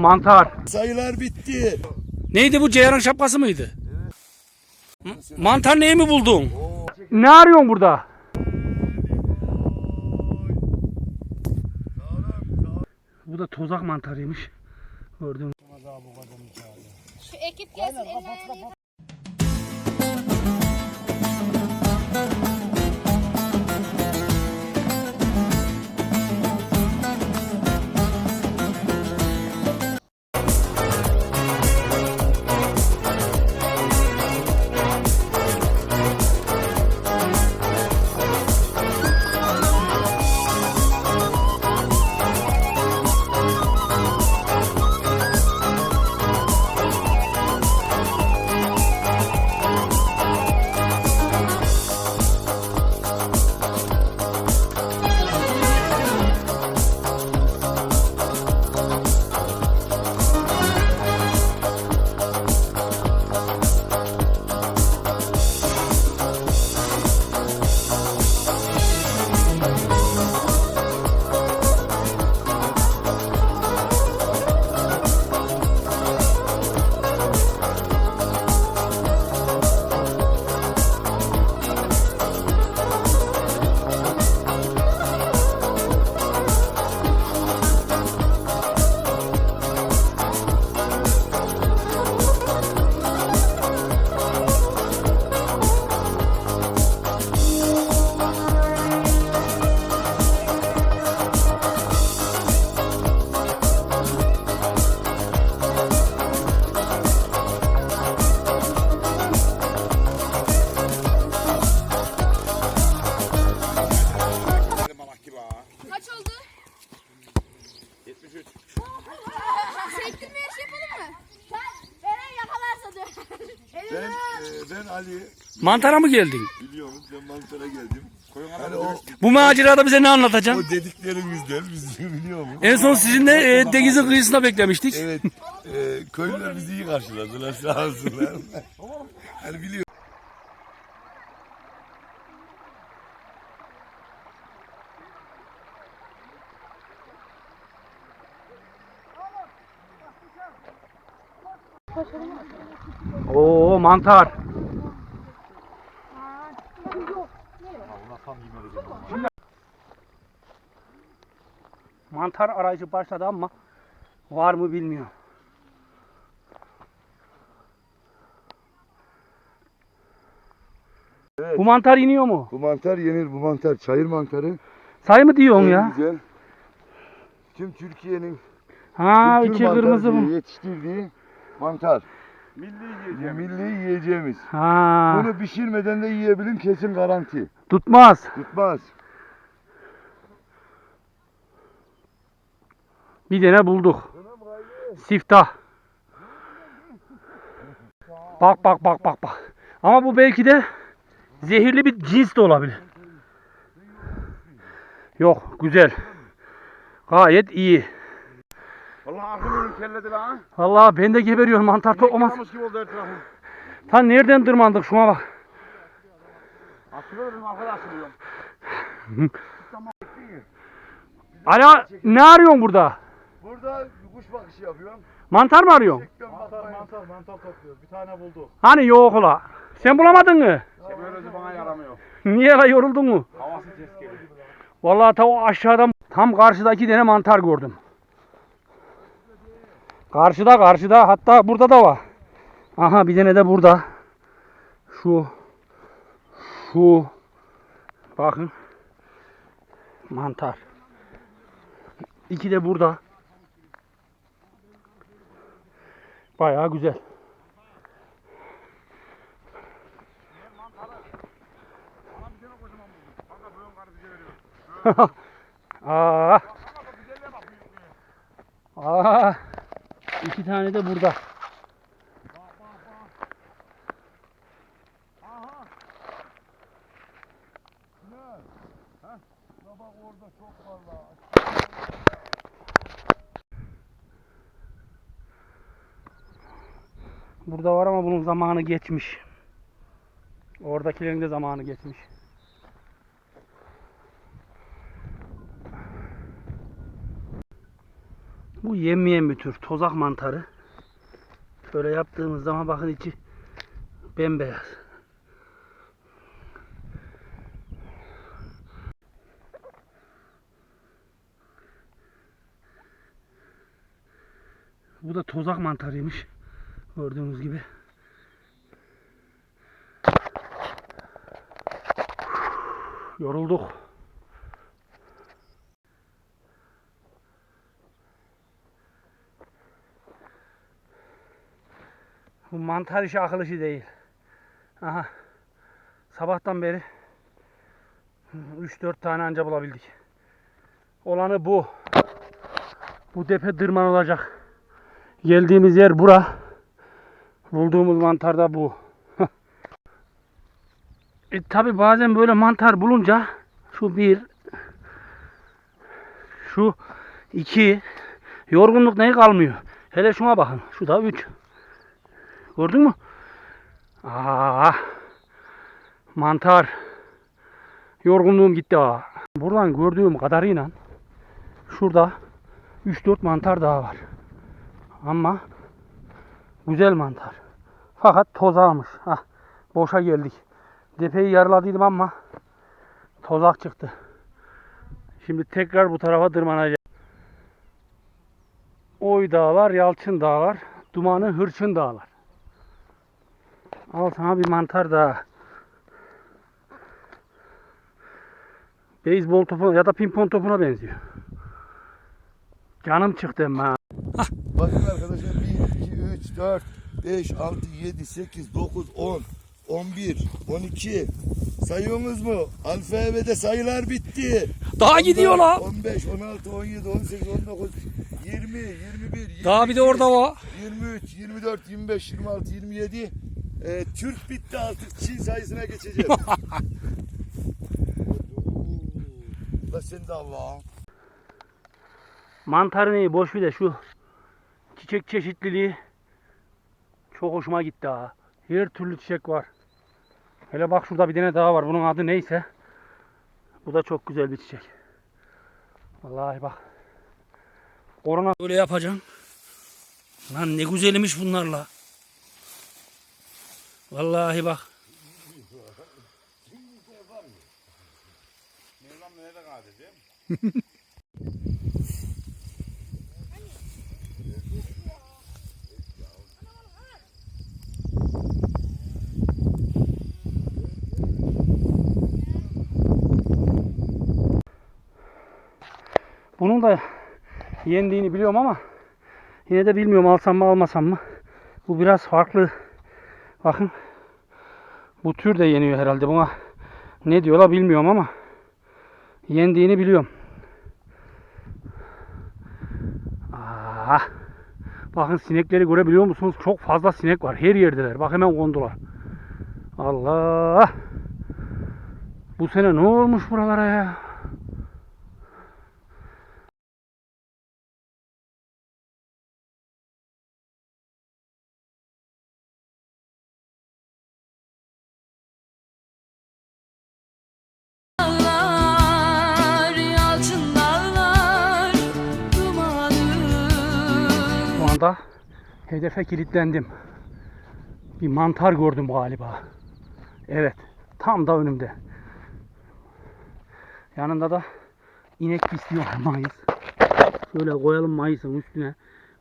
mantar. Sayılar bitti. Neydi bu Ceyran şapkası mıydı? Mantar neyi mi buldun? Ne arıyorsun burada? Bu da tozak mantarıymış. Gördüm. Şu ekip gelsin Ben, e, ben Ali. Mantara mı geldin? Biliyorsunuz ben Mantar'a geldim. Hani o, Bu macerada bize ne anlatacaksın? o dediklerimizden biz biliyor musun? En son sizinle e, denizin kıyısında beklemiştik. Evet. E, köylüler bizi iyi karşıladılar sağ olsunlar. hani biliyor. Oo mantar. Mantar arayışı başladı ama var mı bilmiyorum. Evet. Bu mantar iniyor mu? Bu mantar yenir bu mantar çayır mantarı. Say mı diyorsun En ya? Güzel. Tüm Türkiye'nin Ha içi kırmızı bu. yetiştirdiği mantar. Milli yiyeceğimiz. Milli yiyeceğimiz. Ha Bunu pişirmeden de yiyebilin kesin garanti. tutmaz. Tutmaz. Bir tane bulduk. Siftah. Bak bak bak bak bak. Ama bu belki de zehirli bir cins de olabilir. Yok güzel. Gayet iyi. Vallahi aklımı kelledi lan. Vallahi ben de geberiyorum mantar toplamaz. Kamış gibi oldu etrafım. Tan nereden tırmandık şuna bak. Asılıyorum arkadaş asılıyorum. Ala ne arıyorsun burada? Burada kuş bakışı yapıyorum. Mantar mı arıyorsun? Mantar mantar mantar topluyoruz. Bir tane bulduk. Hani yok ola. Sen bulamadın mı? Böylece bana yaramıyor. Niye la yoruldun mu? Havası tezkeli. Vallahi ta o aşağıdan tam karşıdaki tane mantar gördüm. Karşıda karşıda hatta burada da var. Aha bir tane de burada. Şu şu bakın mantar. İki de burada. Bayağı güzel. Aa. Aa. İki tane de burada. Burada var ama bunun zamanı geçmiş. Oradakilerin de zamanı geçmiş. Bu yemeyen bir tür tozak mantarı. Şöyle yaptığımız zaman bakın içi bembeyaz. Bu da tozak mantarıymış. Gördüğünüz gibi. Yorulduk. Bu mantar işi akıl işi değil. Aha. Sabahtan beri 3-4 tane anca bulabildik. Olanı bu. Bu tepe dırman olacak. Geldiğimiz yer bura. Bulduğumuz mantar da bu. e tabi bazen böyle mantar bulunca şu bir şu iki yorgunluk neyi kalmıyor. Hele şuna bakın. Şu da üç. Gördün mü? Aa, mantar. Yorgunluğum gitti ha. Buradan gördüğüm kadarıyla şurada 3-4 mantar daha var. Ama güzel mantar. Fakat tozağmış. Hah, boşa geldik. Depeyi yarıladıydım ama tozak çıktı. Şimdi tekrar bu tarafa tırmanacağım. Oy dağlar, Yalçın dağlar, Dumanı Hırçın dağlar. Al sana bir mantar daha. Beyzbol topu ya da pimpon topuna benziyor. Canım çıktı ama. Bakın arkadaşlar 1, 2, 3, 4, 5, 6, 7, 8, 9, 10, 11, 12. Sayıyorsunuz mu? Alfabede sayılar bitti. Daha gidiyor la. 15, 16, 17, 18, 19, 20, 21, 22, Daha bir de orada var. 23, 24, 25, 26, 27. Ee, Türk bitti artık Çin sayısına geçeceğiz. La sen de Allah'ım. Mantarı neyi boş bir de şu çiçek çeşitliliği çok hoşuma gitti ha. Her türlü çiçek var. Hele bak şurada bir tane daha var. Bunun adı neyse. Bu da çok güzel bir çiçek. Vallahi bak. Korona öyle yapacağım. Lan ne güzelmiş bunlarla. Vallahi bak. Bunun da yendiğini biliyorum ama yine de bilmiyorum alsam mı almasam mı. Bu biraz farklı. Bakın. Bu tür de yeniyor herhalde buna. Ne diyorlar bilmiyorum ama yendiğini biliyorum. Aa, bakın sinekleri görebiliyor musunuz? Çok fazla sinek var. Her yerdeler. Bak hemen kondular. Allah. Bu sene ne olmuş buralara ya? Anda hedefe kilitlendim. Bir mantar gördüm galiba. Evet. Tam da önümde. Yanında da inek pisliyor mayıs. Şöyle koyalım mayısın üstüne.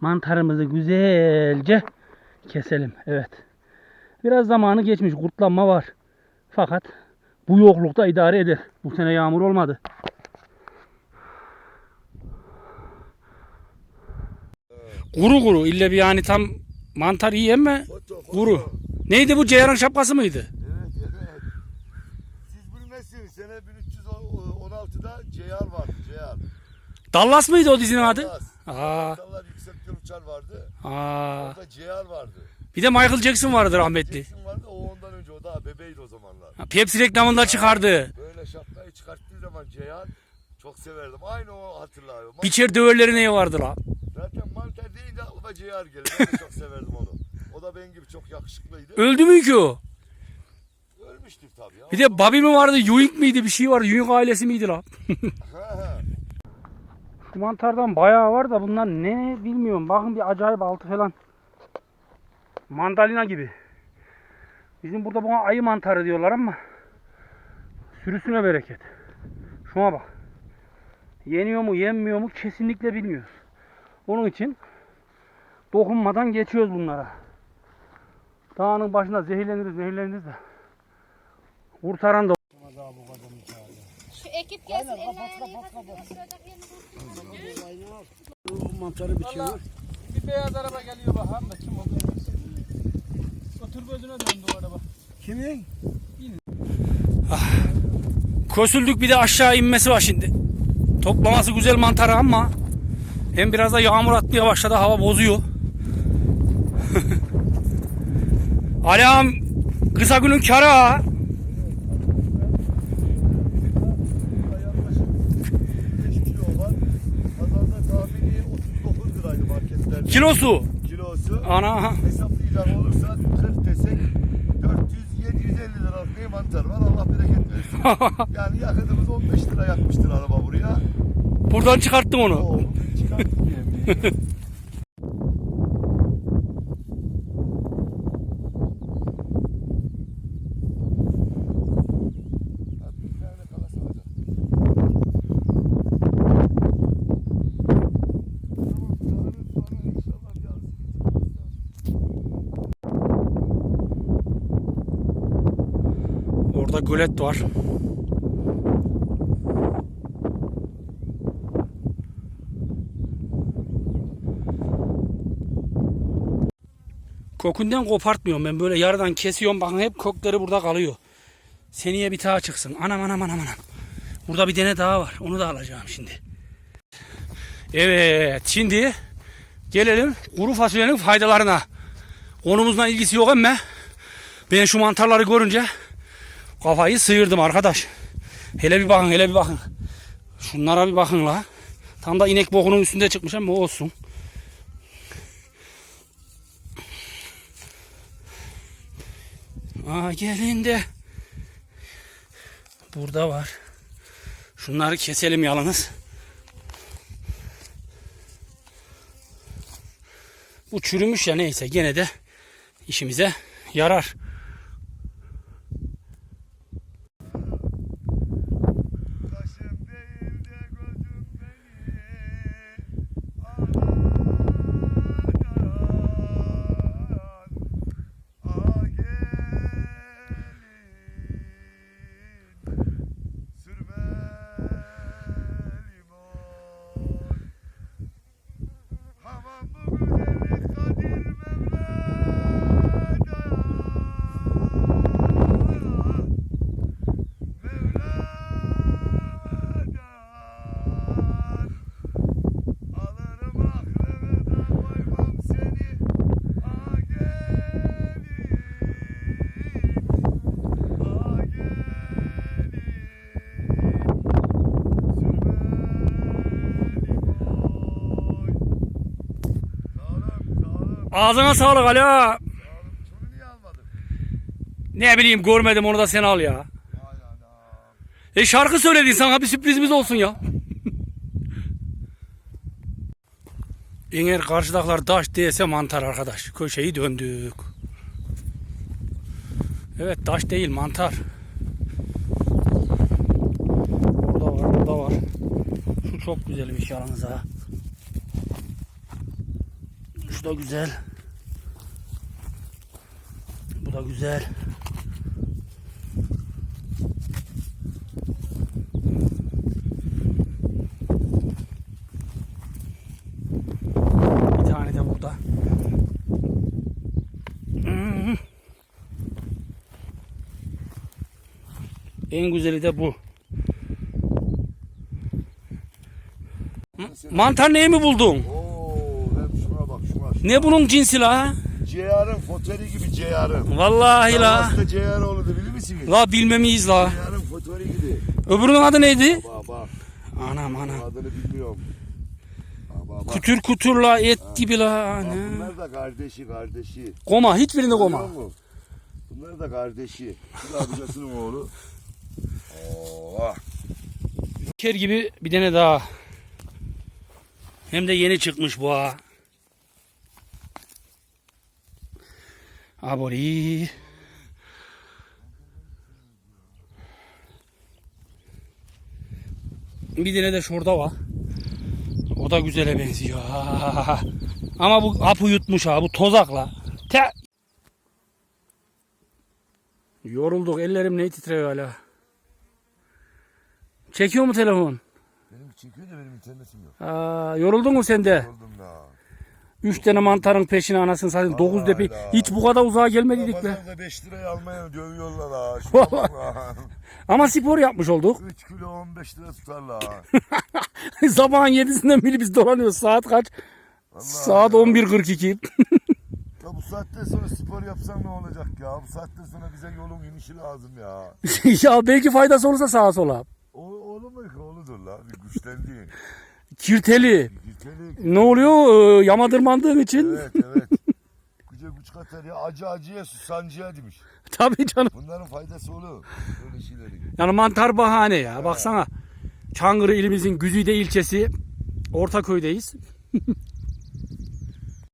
Mantarımızı güzelce keselim. Evet. Biraz zamanı geçmiş. Kurtlanma var. Fakat bu yoklukta idare eder. Bu sene yağmur olmadı. Kuru kuru. İlle bir yani tam mantar iyi ama kuru. Neydi bu Ceyran şapkası mıydı? Evet evet. Siz bilmezsiniz sene 1316'da Ceyhan vardı Ceyhan. Dallas mıydı o dizinin adı? Dallas. Aa, Dallar yüksekten uçar vardı. aa. Orada Ceyhan vardı. Bir de Michael Jackson vardı rahmetli. Jackson vardı o ondan önce o daha bebeydi o zamanlar. Pepsi reklamında çıkardı. Böyle şapkayı çıkarttığı zaman Ceyhan çok severdim. Aynı o hatırlıyorum. Biçer döverleri neye vardı la? Deyince aklıma Ceyhan gelir. Ben de çok severdim onu. O da benim gibi çok yakışıklıydı. Öldü mü ki o? Ölmüştür tabii ya. Bir de Bobby mi vardı? Ewing miydi? Bir şey vardı. Ewing ailesi miydi la? Şu mantardan bayağı var da bunlar ne bilmiyorum. Bakın bir acayip altı falan. Mandalina gibi. Bizim burada buna ayı mantarı diyorlar ama sürüsüne bereket. Şuna bak. Yeniyor mu yenmiyor mu kesinlikle bilmiyoruz. Onun için dokunmadan geçiyoruz bunlara. Dağının başında zehirleniriz zehirleniriz de. Kurtaran da Şu ekip gelsin. Oturacak yerini bulsun. Mantarı bir çevir. Bir beyaz araba geliyor bakalım da kim olduğunu Otur gözüne döndü o araba. Kimin? Kösüldük bir de aşağı inmesi var şimdi. Toplaması güzel mantarı ama hem biraz da yağmur atmaya başladı hava bozuyor. Alam kısa günün karı ha. Yaklaşık 5 kilo var. Pazarda tahmini 39 liraydı marketlerde. Kilosu. Kilosu. Ana. Hesaplayacak olursa 40 desek 400-750 liralık bir mantar var. Allah bereket versin. yani yakıtımız 15 lira yakmıştır araba buraya. Buradan çıkarttım onu. Oo, çıkarttık yani. Abi bir tane kalası alacağım. Tamam, yarın sonra inşallah bir arası Orada gölet var. Kokundan kopartmıyorum ben böyle yarıdan kesiyorum bakın hep kökleri burada kalıyor. Seneye bir daha çıksın. Anam anam anam anam. Burada bir tane daha var. Onu da alacağım şimdi. Evet şimdi gelelim kuru fasulyenin faydalarına. Konumuzla ilgisi yok ama ben şu mantarları görünce kafayı sıyırdım arkadaş. Hele bir bakın hele bir bakın. Şunlara bir bakın la. Tam da inek bokunun üstünde çıkmış ama olsun. Aa gelin de. Burada var. Şunları keselim yalnız. Bu çürümüş ya neyse gene de işimize yarar. Ağzına sağlık Ali almadın? Ne bileyim görmedim onu da sen al ya. E şarkı söyledin sana bir sürprizimiz olsun ya. Eğer karşıdakiler taş değilse mantar arkadaş. Köşeyi döndük. Evet taş değil mantar. Burada var burada var. Şu çok güzelmiş yalnız ha. Da güzel. Bu da güzel. Bir tane de burada. En güzeli de bu. Mantar neyi mi buldun? Oo, hem şuna bak şuna. şuna. Ne bunun cinsi la? Ceyar'ın fotörü gibi Ceyar'ın. Vallahi la. Hasta Ceyar oğludu bilir misiniz? La bilmemeyiz la. Ceyar'ın fotörü gibi. Öbürünün adı neydi? Bak Anam anam. adını bilmiyorum. Bak. Kutur kutur la et gibi la. Ana. bunlar da kardeşi kardeşi. Koma hiçbirinde koma. Bunlar da kardeşi. Bu da abicasının oğlu. Oo. Ker gibi bir tane daha. Hem de yeni çıkmış bu ha. Abori. Bir tane de şurada var. O da güzele benziyor. Ama bu apı yutmuş ha. Bu tozakla. Te Yorulduk. Ellerim ne titriyor hala. Çekiyor mu telefon? Benim çekiyor da benim internetim yok. Aa, yoruldun mu sen de? Yoruldum da. 3 tane mantarın peşine anasını satayım. 9 depi. Hiç bu kadar uzağa gelmediydik be. Ramazan'da 5 liraya almaya dövüyorlar ha. Ama spor yapmış olduk. 3 kilo 15 lira tutarlar ha. Sabahın 7'sinden beri biz dolanıyoruz. Saat kaç? Saat 11.42. Ya bu saatten sonra spor yapsan ne olacak ya? Bu saatten sonra bize yolun inişi lazım ya. ya belki faydası olursa sağa sola. O, oğlu mu? Oğludur la. Bir güçlendin. Kirteli. Gitelik. Ne oluyor? Ee, Yama tırmandığın için. Evet evet. Katar ya. Acı acıya susancıya demiş. Tabii canım. Bunların faydası olur. Böyle şeyleri. Yani mantar bahane ya. Baksana. Çankırı ilimizin Güzide ilçesi. Ortaköy'deyiz.